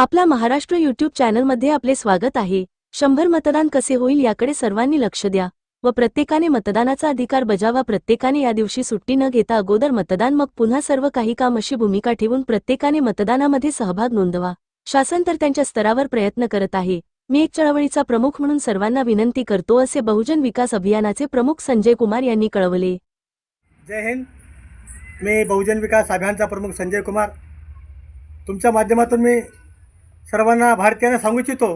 आपला महाराष्ट्र युट्यूब चॅनलमध्ये आपले स्वागत आहे. शंभर मतदान कसे होईल याकडे सर्वांनी लक्ष द्या व प्रत्येकाने मतदानाचा अधिकार बजावा. प्रत्येकाने या दिवशी सुट्टी न घेता अगोदर मतदान मग पुन्हा सर्व काही काम अशी भूमिका ठेवून प्रत्येकाने मतदानामध्ये सहभाग नोंदवा. शासन तर त्यांच्या स्तरावर प्रयत्न करत आहे. मी एक चळवळीचा प्रमुख म्हणून सर्वांना विनंती करतो असे बहुजन विकास अभियानाचे प्रमुख संजय कुमार यांनी कळवले. जय हिंद. मी बहुजन विकास अभियानचा प्रमुख संजय कुमार. तुमच्या माध्यमातून मी सर्वांना भारतीयांना सांगू इच्छितो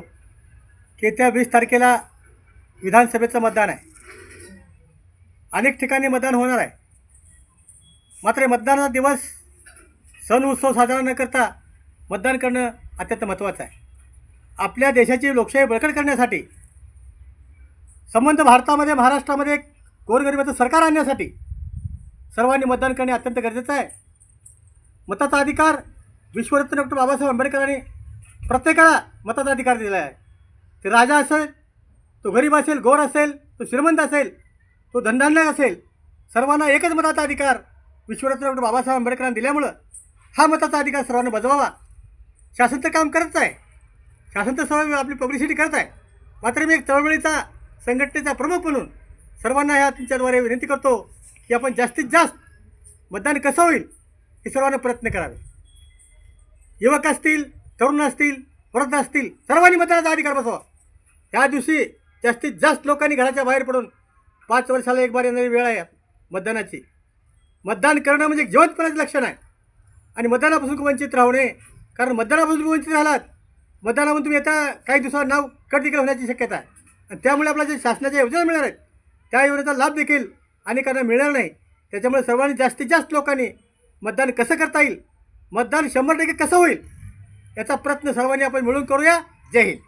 की येत्या वीस तारखेला विधानसभेचं मतदान आहे. अनेक ठिकाणी मतदान होणार आहे. मात्र मतदानाचा दिवस सण उत्सव साजरा न करता मतदान करणं अत्यंत महत्त्वाचं आहे. आपल्या देशाची लोकशाही बळकट करण्यासाठी संबंध भारतामध्ये महाराष्ट्रामध्ये गोरगरिबाचं सरकार आणण्यासाठी सर्वांनी मतदान करणे अत्यंत गरजेचं आहे. मताचा अधिकार विश्वरत्न डॉक्टर बाबासाहेब आंबेडकरांनी प्रत्येकाला मताचा अधिकार दिला आहे. ते राजा असेल तो गरीब असेल गोर असेल तो श्रीमंत असेल तो धनधान्य असेल सर्वांना एकच मताचा अधिकार विश्वरत्न डॉक्टर बाबासाहेब आंबेडकरांनी दिल्यामुळं हा मताचा अधिकार सर्वांना बजवावा. शासन तर काम करत आहे. शासन तर सर्व आपली पब्लिसिटी करत आहे. मात्र मी एक चळवळीचा संघटनेचा प्रमुख म्हणून सर्वांना ह्या तुमच्याद्वारे विनंती करतो की आपण जास्तीत जास्त मतदान कसं होईल हे सर्वांना प्रयत्न करावे. युवक असतील तरुण असतील वृद्ध असतील सर्वांनी मतदानाचा अधिकार बसवा. त्या दिवशी जास्तीत जास्त लोकांनी घराच्या बाहेर पडून पाच वर्षाला एक बार येणारी वेळ आहे मतदानाची. मतदान करणं म्हणजे जिवंतपणाचं लक्षण आहे. आणि मतदानापासून वंचित राहू नये. कारण मतदानापासून वंचित राहिलात मतदानामधून तुम्ही येता काही दिवसावर नाव कट होण्याची शक्यता आहे. आणि त्यामुळे आपल्याला जे शासनाच्या योजना मिळणार आहेत त्या योजनेचा लाभ देखील अनेकांना मिळणार नाही. त्याच्यामुळे सर्वांनी जास्तीत जास्त लोकांनी मतदान कसं करता येईल? मतदान शंभर टक्के कसं होईल? याचा प्रयत्न सर्वांनी आपण मिळून करूया. जय हिंद.